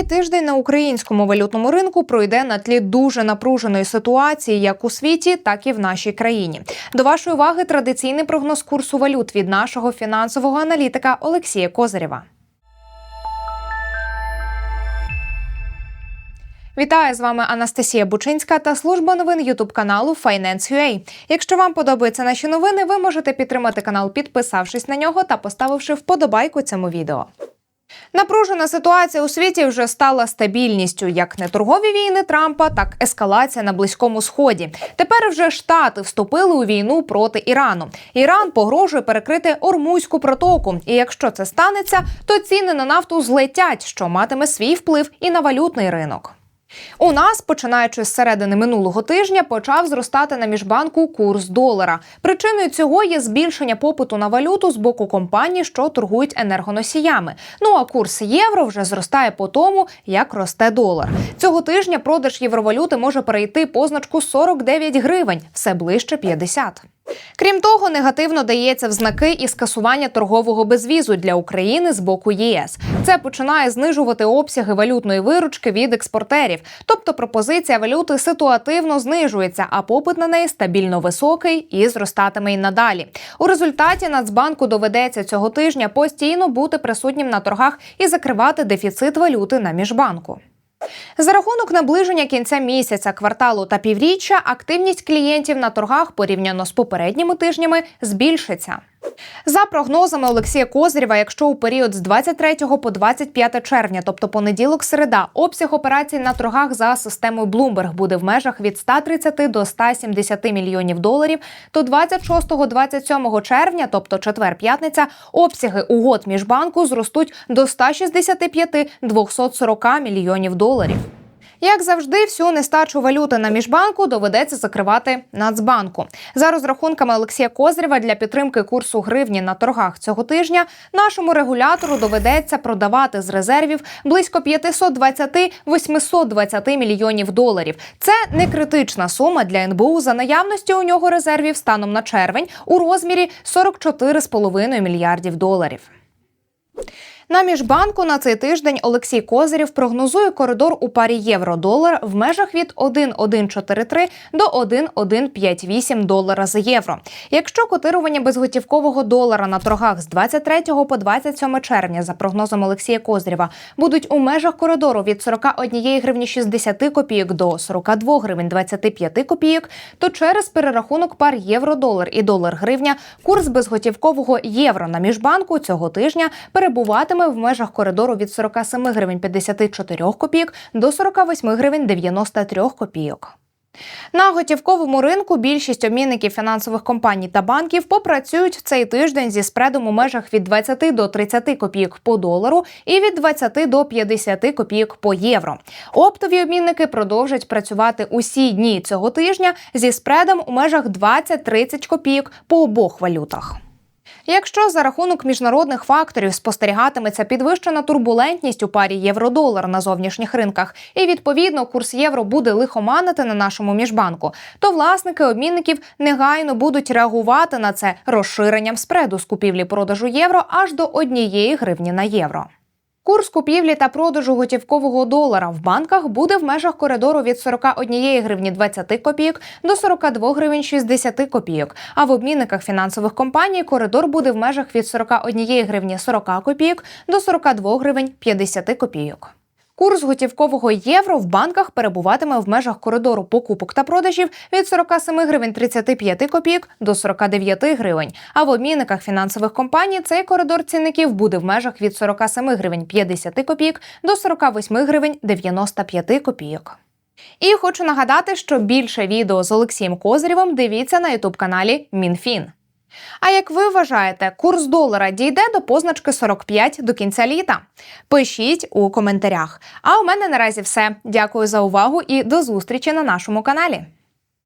Цей тиждень на українському валютному ринку пройде на тлі дуже напруженої ситуації, як у світі, так і в нашій країні. До вашої уваги традиційний прогноз курсу валют від нашого фінансового аналітика Олексія Козирєва. Вітаю з вами Анастасія Бучинська та служба новин Ютуб каналу Finance.ua. Якщо вам подобаються наші новини, ви можете підтримати канал, підписавшись на нього та поставивши вподобайку цьому відео. Напружена ситуація у світі вже стала стабільністю, як не торгові війни Трампа, так ескалація на близькому сході. Тепер вже штати вступили у війну проти Ірану. Іран погрожує перекрити Ормузьку протоку. І якщо це станеться, то ціни на нафту злетять, що матиме свій вплив і на валютний ринок. У нас, починаючи з середини минулого тижня, почав зростати на міжбанку курс долара. Причиною цього є збільшення попиту на валюту з боку компаній, що торгують енергоносіями. Ну а курс євро вже зростає по тому, як росте долар. Цього тижня продаж євровалюти може перейти позначку 49 гривень, все ближче 50. Крім того, негативно дається в знаки і скасування торгового безвізу для України з боку ЄС. Це починає знижувати обсяги валютної виручки від експортерів, тобто пропозиція валюти ситуативно знижується, а попит на неї стабільно високий і зростатиме й надалі. У результаті Нацбанку доведеться цього тижня постійно бути присутнім на торгах і закривати дефіцит валюти на міжбанку. За рахунок наближення кінця місяця, кварталу та півріччя активність клієнтів на торгах порівняно з попередніми тижнями збільшиться. За прогнозами Олексія Козирєва, якщо у період з 23 по 25 червня, тобто понеділок, середа, обсяг операцій на торгах за системою Bloomberg буде в межах від 130 до 170 мільйонів доларів, то 26-27 червня, тобто четвер-п'ятниця, обсяги угод міжбанку зростуть до 165-240 мільйонів доларів. Як завжди, всю нестачу валюти на міжбанку доведеться закривати Нацбанку. За розрахунками Олексія Козрєва для підтримки курсу гривні на торгах цього тижня нашому регулятору доведеться продавати з резервів близько 520-820 мільйонів доларів. Це не критична сума для НБУ за наявності у нього резервів станом на червень у розмірі 44,5 мільярдів доларів. На міжбанку на цей тиждень Олексій Козирів прогнозує коридор у парі євро-долар в межах від 1,143 до 1,158 долара за євро. Якщо котирування безготівкового долара на торгах з 23 по 27 червня, за прогнозом Олексія Козирєва, будуть у межах коридору від 41 гривні 60 копійок до 42 гривень 25 копійок, то через перерахунок пар євро-долар і долар-гривня курс безготівкового євро на міжбанку цього тижня перебуватиме в межах коридору від 47 гривень 54 копійок до 48 гривень 93 копійок. На готівковому ринку більшість обмінників фінансових компаній та банків попрацюють цей тиждень зі спредом у межах від 20 до 30 копійок по долару і від 20 до 50 копійок по євро. Оптові обмінники продовжать працювати усі дні цього тижня зі спредом у межах 20-30 копійок по обох валютах. Якщо за рахунок міжнародних факторів спостерігатиметься підвищена турбулентність у парі євро-долар на зовнішніх ринках, і відповідно курс євро буде лихоманити на нашому міжбанку, то власники обмінників негайно будуть реагувати на це розширенням спреду з купівлі-продажу євро аж до однієї гривні на євро. Курс купівлі та продажу готівкового долара в банках буде в межах коридору від 41 гривні 20 копійок до 42 гривень 60 копійок. А в обмінниках фінансових компаній коридор буде в межах від 41 гривні 40 копійок до 42 гривень 50 копійок. Курс готівкового євро в банках перебуватиме в межах коридору покупок та продажів від 47 гривень 35 копійок до 49 гривень. А в обмінниках фінансових компаній цей коридор цінників буде в межах від 47 гривень 50 копійок до 48 гривень 95 копійок. І хочу нагадати, що більше відео з Олексієм Козирєвим дивіться на ютуб каналі МінФін. А як ви вважаєте, курс долара дійде до позначки 45 до кінця літа? Пишіть у коментарях. А у мене наразі все. Дякую за увагу і до зустрічі на нашому каналі.